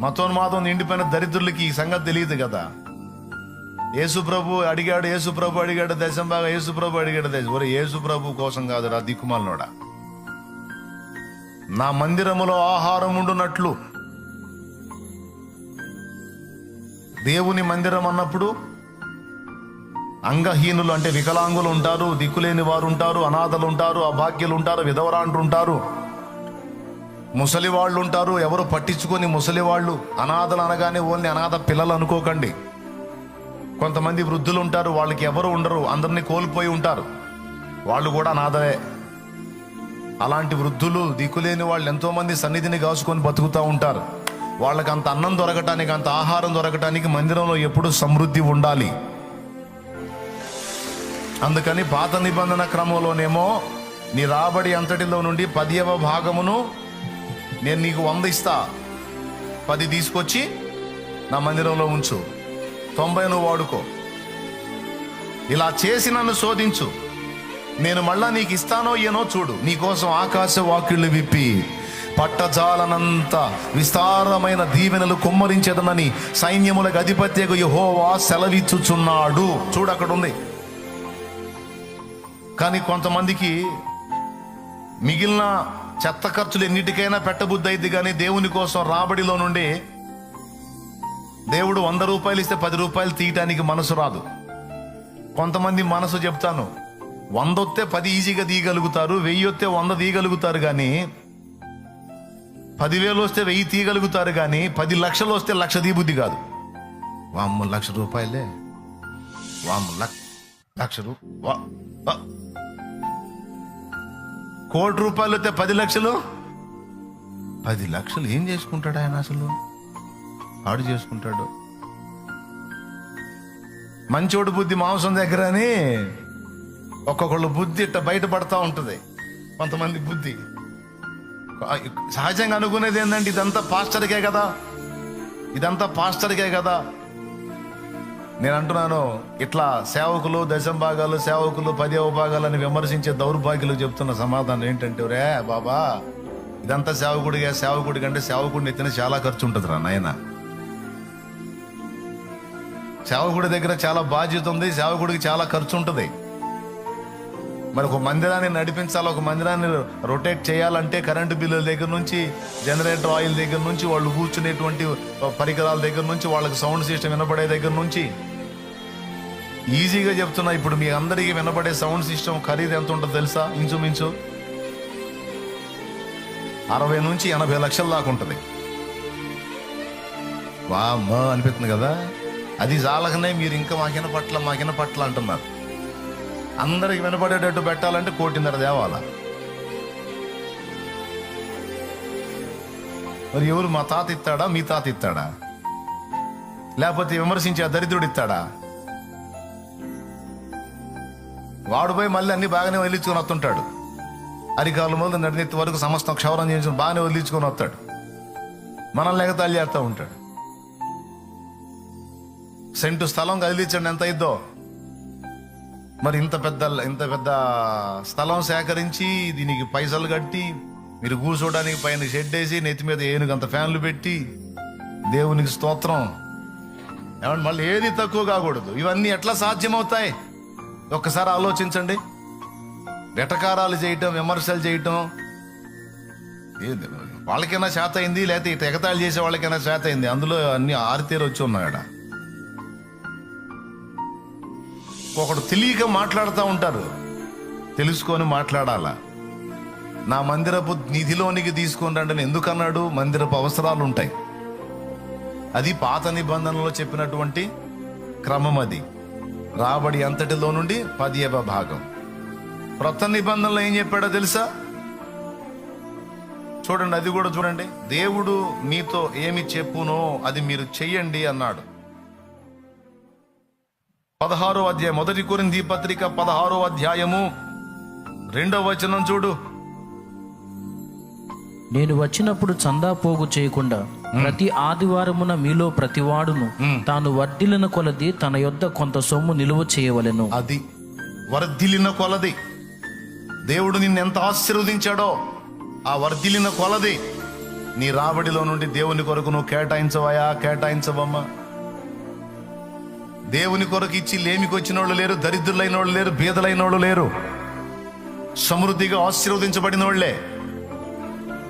మతోన్మాదం నిండిపోయిన దరిద్రులకి ఈ సంగతి తెలియదు కదా. యేసుప్రభు అడిగాడు యేసుప్రభు అడిగాడు దేశం బాగా యేసుప్రభు అడిగాడు దేశం ఒరే యేసు ప్రభు కోసం కాదురా దిక్కుమాలనోడా. నా మందిరములో ఆహారం ఉండునట్లు. దేవుని మందిరం అన్నప్పుడు అంగహీనులు అంటే వికలాంగులు ఉంటారు దిక్కులేని వారు ఉంటారు అనాథలు ఉంటారు అభాగ్యులు ఉంటారు విధవరాండ్రు ఉంటారు. ముసలి వాళ్ళు ఉంటారు ఎవరు పట్టించుకొని ముసలి వాళ్ళు అనాథలు అనగానే ఓన్లీ అనాథ పిల్లలు అనుకోకండి. కొంతమంది వృద్ధులు ఉంటారు వాళ్ళకి ఎవరు ఉండరు అందరినీ కోల్పోయి ఉంటారు. వాళ్ళు కూడా అనాథలే. అలాంటి వృద్ధులు దిక్కులేని వాళ్ళు ఎంతోమంది సన్నిధిని కాసుకొని బతుకుతూ ఉంటారు. వాళ్ళకి అంత అన్నం దొరకటానికి అంత ఆహారం దొరకటానికి మందిరంలో ఎప్పుడు సమృద్ధి ఉండాలి. అందుకని పాత నిబంధన క్రమంలోనేమో నీ రాబడి అంతటిలో నుండి పదియవ భాగమును నేను నీకు వంద ఇస్తా. పది తీసుకొచ్చి నా మందిరంలో ఉంచు. తొంభై నువ్వు వాడుకో. ఇలా చేసి నన్ను శోధించు. నేను మళ్ళా నీకు ఇస్తానో ఏనో చూడు. నీకోసం ఆకాశ వాక్యులు విప్పి పట్టజాలనంత విస్తారమైన దీవెనలు కుమ్మరించేదనని సైన్యములకు అధిపత్యకు యహోవా సెలవిచ్చుచున్నాడు. చూడు అక్కడ ఉంది కానీ కొంతమందికి మిగిలిన చెత్త ఖర్చులు ఎన్నిటికైనా పెట్టబుద్ధి అయింది కానీ దేవుని కోసం రాబడిలో నుండి దేవుడు వంద రూపాయలు ఇస్తే పది రూపాయలు తీయటానికి మనసు రాదు. కొంతమంది మనసు చెప్తాను వందొత్తే పది ఈజీగా తీయగలుగుతారు వెయ్యి వస్తే వంద తీయగలుగుతారు కానీ పదివేలు వస్తే వెయ్యి తీయగలుగుతారు కానీ పది లక్షలు వస్తే లక్ష తీబుద్ధి కాదు. వామ్మ లక్ష రూపాయలే. వామ్మ లక్ష లక్ష రూ వా. కోటి రూపాయలు వస్తే పది లక్షలు? పది లక్షలు ఏం చేసుకుంటాడు ఆయన అసలు? ఆడు చేసుకుంటాడు. మంచోడు బుద్ధి మాంసం దగ్గర అని ఒక్కొక్కళ్ళు బుద్ధి ఇట్ట బయటపడతా ఉంటుంది. కొంతమంది బుద్ధి. సహజంగా అనుకునేది ఏంటంటే ఇదంతా పాస్టర్కే కదా. ఇదంతా పాస్టర్కే కదా. నేను అంటున్నాను ఇట్లా సేవకులు దశం భాగాలు సేవకులు పదేవ భాగాలని విమర్శించే దౌర్భాగ్యులు చెప్తున్న సమాధానం ఏంటంటే రే బాబా ఇదంతా సేవకుడిగా సేవకుడి కంటే సేవకుడిని ఎత్తిన చాలా ఖర్చు ఉంటుంది రా నాయన. సేవకుడి దగ్గర చాలా బాధ్యత ఉంది సేవకుడికి చాలా ఖర్చు ఉంటుంది. మరి ఒక మందిరాన్ని నడిపించాలి ఒక మందిరాన్ని రొటేట్ చేయాలంటే కరెంటు బిల్లుల దగ్గర నుంచి జనరేటర్ ఆయిల్ దగ్గర నుంచి వాళ్ళు కూర్చునేటువంటి పరికరాల దగ్గర నుంచి వాళ్ళకి సౌండ్ సిస్టమ్ వినపడే దగ్గర నుంచి ఈజీగా చెప్తున్నా ఇప్పుడు మీ అందరికీ వినపడే సౌండ్ సిస్టమ్ ఖరీదు ఎంత ఉంటుందో తెలుసా? ఇంచుమించు అరవై నుంచి ఎనభై లక్షల దాకా ఉంటుంది. వా అనిపిస్తుంది కదా? అది చాలకనే మీరు ఇంకా మాకిన పట్ల మాకిన పట్ల అంటున్నారు. అందరికి వినపడేటట్టు పెట్టాలంటే కోటిన్నర దేవాల. మరి ఎవరు మా తాత ఇస్తాడా మీ తాత ఇస్తాడా? లేకపోతే విమర్శించే ఆ దరిద్రుడు ఇస్తాడా? వాడు పోయి మళ్ళీ అన్ని బాగానే వదిలించుకొని వస్తుంటాడు. అరికాలు మొదలు నడినెత్తి వరకు సమస్తం క్షవరం చేయించుకుని బాగానే వదిలించుకొని వస్తాడు. మనల్ని ఎగతాళి చేస్తూ ఉంటాడు. సెంటు స్థలం కదిలించండి ఎంత అయిద్దో. మరి ఇంత పెద్ద ఇంత పెద్ద స్థలం సేకరించి దీనికి పైసలు కట్టి మీరు కూర్చోడానికి పైన షెడ్ వేసి నెత్తి మీద ఏనుగంత ఫ్యాన్లు పెట్టి దేవునికి స్తోత్రం. ఏమంటే మళ్ళీ ఏది తక్కువ కాకూడదు. ఇవన్నీ ఎట్లా సాధ్యమవుతాయి? ఒక్కసారి ఆలోచించండి. వెటకారాలు చేయటం విమర్శలు చేయటం ఏది వాళ్ళకైనా శాత అయింది లేకపోతే ఇటు ఎగతాళి చేసే వాళ్ళకైనా శాత అయింది. అందులో అన్ని ఆరితేరు వచ్చి ఉన్నాయట. ఒకడు తెలియక మాట్లాడుతూ ఉంటారు తెలుసుకొని మాట్లాడాలా? నా మందిరపు నిధిలోనికి తీసుకొని రండి ఎందుకన్నాడు? మందిరపు అవసరాలు ఉంటాయి. అది పాత నిబంధనలో చెప్పినటువంటి క్రమం అది. రాబడి అంతటిలో నుండి పదియవ భాగం. క్రొత్త నిబంధనలో ఏం చెప్పాడో తెలుసా? చూడండి అది కూడా చూడండి. దేవుడు మీతో ఏమి చెప్పునో అది మీరు చెయ్యండి అన్నాడు. పదహారో అధ్యాయం మొదటి కొరింది పత్రిక పదహారో అధ్యాయము రెండవ వచనం చూడు. నేను వచ్చినప్పుడు చందా పోగు చేయకుండా ప్రతి ఆదివారమున మీలో ప్రతివాడును తాను వర్ధిల్లిన కొలది తన యొద్ద కొంత సొమ్ము నిలువ చేయవలెను. అది వర్ధిల్లిన కొలది. దేవుడు నిన్ను ఎంత ఆశీర్వదించాడో ఆ వర్ధిల్లిన కొలది నీ రాబడిలో నుండి దేవుని కొరకు నువ్వు కేటాయించవయా? కేటాయించవమ్మా. దేవుని కొరకు ఇచ్చి లేమికి వచ్చిన వాళ్ళు లేరు దరిద్రులైన వాళ్ళు లేరు బీదలైన వాళ్ళు లేరు. సమృద్ధిగా ఆశీర్వదించబడిన వాళ్ళే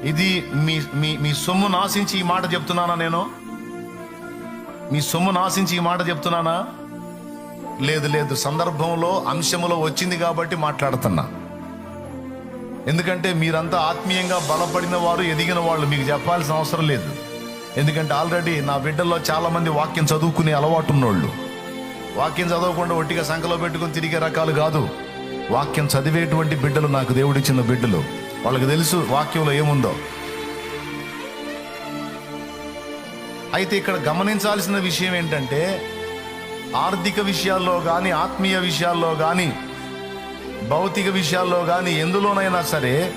ఇది మీ మీ మీ సొమ్ము నాశించి ఈ మాట చెప్తున్నానా నేను? మీ సొమ్ము నాశించి ఈ మాట చెప్తున్నానా? లేదు లేదు సందర్భంలో అంశంలో వచ్చింది కాబట్టి మాట్లాడుతున్నా. ఎందుకంటే మీరంతా ఆత్మీయంగా బలపడిన వారు ఎదిగిన వాళ్ళు మీకు చెప్పాల్సిన అవసరం లేదు. ఎందుకంటే ఆల్రెడీ నా బిడ్డల్లో చాలామంది వాక్యం చదువుకునే అలవాటు ఉన్నోళ్ళు. వాక్యం చదవకుండా ఒట్టిగా సంఖలో పెట్టుకుని తిరిగే రకాలు కాదు. వాక్యం చదివేటువంటి బిడ్డలు నాకు దేవుడిచ్చిన బిడ్డలు. వాళ్ళకి తెలుసు వాక్యంలో ఏముందో. అయితే ఇక్కడ గమనించాల్సిన విషయం ఏంటంటే ఆర్థిక విషయాల్లో కానీ ఆత్మీయ విషయాల్లో కానీ భౌతిక విషయాల్లో కానీ ఎందులోనైనా సరే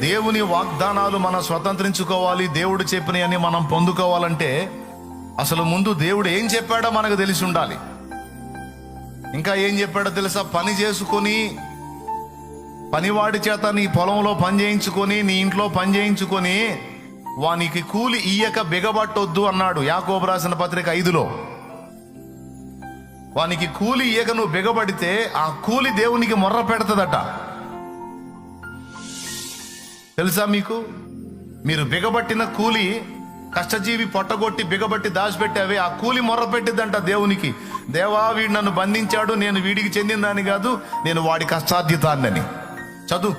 దేవుని వాగ్దానాలు మనం స్వతంత్రించుకోవాలి దేవుడు చెప్పినవని మనం పొందుకోవాలంటే అసలు ముందు దేవుడు ఏం చెప్పాడో మనకు తెలిసి ఉండాలి. ఇంకా ఏం చెప్పాడో తెలుసా? పని చేసుకొని పనివాడి చేత నీ పొలంలో పని చేయించుకొని నీ ఇంట్లో పని చేయించుకొని వానికి కూలి ఇయ్యక బిగబట్టొద్దు అన్నాడు యాకోబు రాసిన పత్రిక ఐదులో. వానికి కూలి ఇయ్యక నువ్వు బిగబడితే ఆ కూలి దేవునికి మొర్ర పెడతదట. తెలుసా మీకు? మీరు బిగబట్టిన కూలి కష్టజీవి పొట్టగొట్టి బిగబట్టి దాచిపెట్టావే ఆ కూలి మొర్ర పెట్టిద్దంట దేవునికి. దేవా వీడు నన్ను బంధించాడు నేను వీడికి చెందిందాని కాదు నేను వాడి కష్టార్జితాన్నని. చదువు.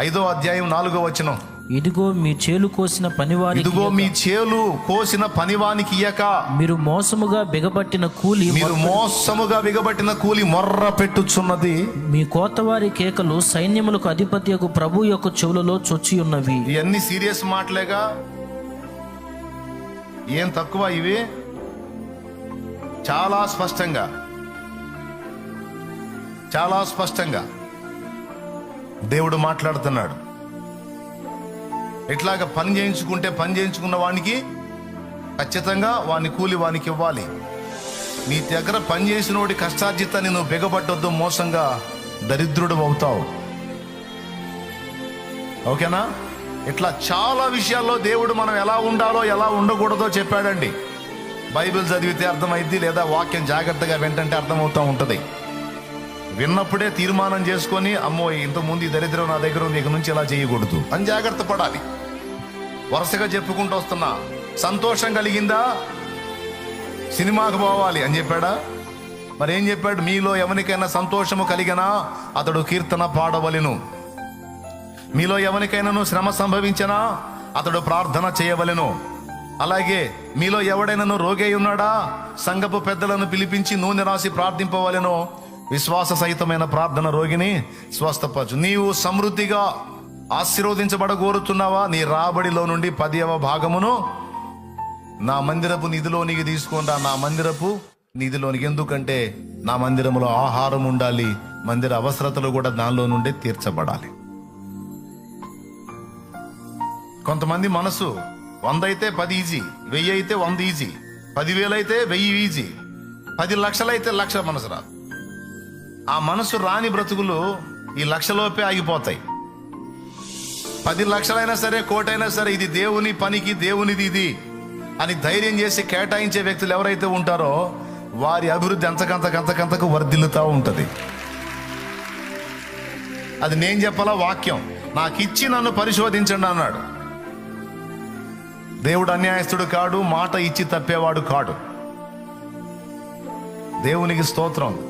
ఐదో అధ్యాయం నాలుగో వచనం. ఇదిగో మీ చేలు కోసిన పనివారికి ఇదిగో మీ చేలు కోసిన పనివానికి ఇయ్యక. మీరు మోసముగా బిగబట్టిన కూలి మీరు మోసముగా బిగబట్టిన కూలి మొర్ర పెట్టుచున్నది. మీ కోతవారి కేకలు సైన్యములకు అధిపత్యకు ప్రభు యొక్క చెవులలో చొచ్చి ఉన్నవి. ఇవన్నీ సీరియస్ మాటలేగా? ఏం తక్కువ ఇవి? చాలా స్పష్టంగా. చాలా స్పష్టంగా. దేవుడు మాట్లాడుతున్నాడు. ఇట్లాగ పని చేయించుకుంటే పని చేయించుకున్న వానికి ఖచ్చితంగా వాని కూలి వానికి ఇవ్వాలి. నీ దగ్గర పని చేసిన వాడి కష్టార్జితాన్ని నువ్వు బిగబట్టొద్దు మోసంగా దరిద్రుడు అవుతావు. ఓకేనా? ఇట్లా చాలా విషయాల్లో దేవుడు మనం ఎలా ఉండాలో ఎలా ఉండకూడదో చెప్పాడండి. బైబిల్ చదివితే అర్థమైద్ది లేదా వాక్యం జాగ్రత్తగా వెంటంటే అర్థమవుతూ ఉంటుంది. విన్నప్పుడే తీర్మానం చేసుకొని అమ్మో ఇంతకుముందు ఈ దరిద్రం నా దగ్గర ఉంది ఇక నుంచి ఇలా చేయకూడదు? అని జాగ్రత్త పడాలి. వరుసగా చెప్పుకుంటూ వస్తున్నా సంతోషం కలిగిందా? సినిమాకు పోవాలి అని చెప్పాడా? మరి ఏం చెప్పాడు? మీలో ఎవరికైనా సంతోషము కలిగినా అతడు కీర్తన పాడవలను. మీలో ఎవరికైనాను శ్రమ సంభవించినా అతడు ప్రార్థన చేయవలను. అలాగే మీలో ఎవడైనాను రోగి ఉన్నాడా? సంగపు పెద్దలను పిలిపించి నూనె రాసి ప్రార్థింపవలను. విశ్వాస సహితమైన ప్రార్థన రోగిని స్వస్థపరచు. నీవు సమృద్ధిగా ఆశీర్వదించబడ కోరుతున్నావా నీ రాబడిలో నుండి పదివ భాగమును నా మందిరపు నిధిలోనికి తీసుకుంటా నా మందిరపు నిధిలోనికి. ఎందుకంటే నా మందిరములో ఆహారం ఉండాలి. మందిర అవసరతలు కూడా దానిలో నుండి తీర్చబడాలి. కొంతమంది మనసు వంద అయితే పది ఈజీ వెయ్యి అయితే వంద ఈజీ పదివేలు అయితే వెయ్యి ఈజీ పది లక్షలైతే లక్ష మనసు రాదు. ఆ మనసు రాని బ్రతుకులు ఈ లక్షలోపే ఆగిపోతాయి. పది లక్షలైనా సరే కోటైనా సరే ఇది దేవుని పనికి దేవునిది ఇది అని ధైర్యం చేసి కేటాయించే వ్యక్తులు ఎవరైతే ఉంటారో వారి అభివృద్ధి అంతకంతకంతకంతకు వర్ధిల్లుతూ ఉంటుంది. అది నేను చెప్పాలా? వాక్యం. నాకు ఇచ్చి నన్ను పరిశోధించండి అన్నాడు. దేవుడు అన్యాయస్తుడు కాడు మాట ఇచ్చి తప్పేవాడు కాడు. దేవునికి స్తోత్రం.